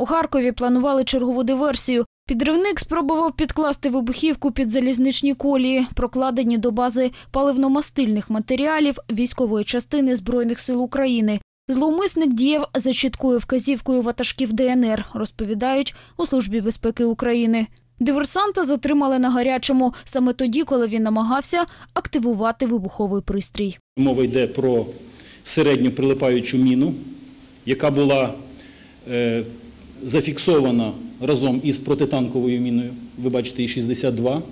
У Харкові планували чергову диверсію. Підривник спробував підкласти вибухівку під залізничні колії, прокладені до бази паливно-мастильних матеріалів військової частини Збройних сил України. Зловмисник діяв за чіткою вказівкою ватажків ДНР, розповідають у Службі безпеки України. Диверсанта затримали на гарячому саме тоді, коли він намагався активувати вибуховий пристрій. Мова йде про середню прилипаючу міну, яка була зафіксована разом із протитанковою міною, ви бачите, і 62,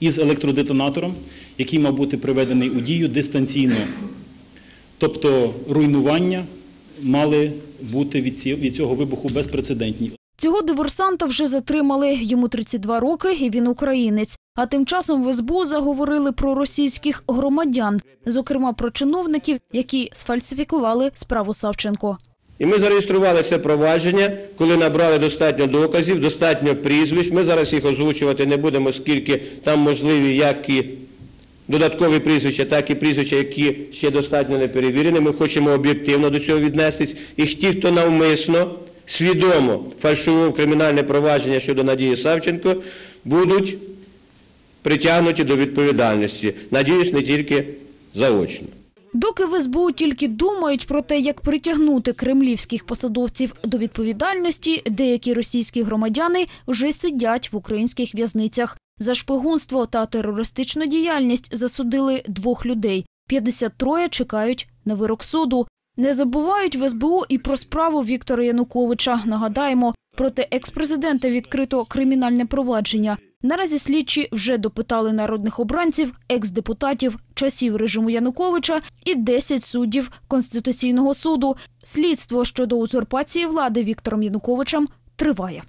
із електродетонатором, який мав бути приведений у дію дистанційно. Тобто руйнування мали бути від ці- від цього вибуху безпрецедентні. Цього диверсанта вже затримали. Йому 32 роки, і він українець. А тим часом в СБУ заговорили про російських громадян, зокрема про чиновників, які сфальсифікували справу Савченко. І ми зареєстрували це провадження, коли набрали достатньо доказів, достатньо прізвищ. Ми зараз їх озвучувати не будемо, оскільки там можливі як і додаткові прізвища, так і прізвища, які ще достатньо не перевірені. Ми хочемо об'єктивно до цього віднестись. І ті, хто навмисно, свідомо фальшував кримінальне провадження щодо Надії Савченко, будуть притягнуті до відповідальності. Надіюсь, не тільки заочно. Доки в СБУ тільки думають про те, як притягнути кремлівських посадовців до відповідальності, деякі російські громадяни вже сидять в українських в'язницях. За шпигунство та терористичну діяльність засудили двох людей. 53 чекають на вирок суду. Не забувають в СБУ і про справу Віктора Януковича. Нагадаємо, проти експрезидента відкрито кримінальне провадження. Наразі слідчі вже допитали народних обранців, екс-депутатів, часів режиму Януковича і 10 суддів Конституційного суду. Слідство щодо узурпації влади Віктором Януковичем триває.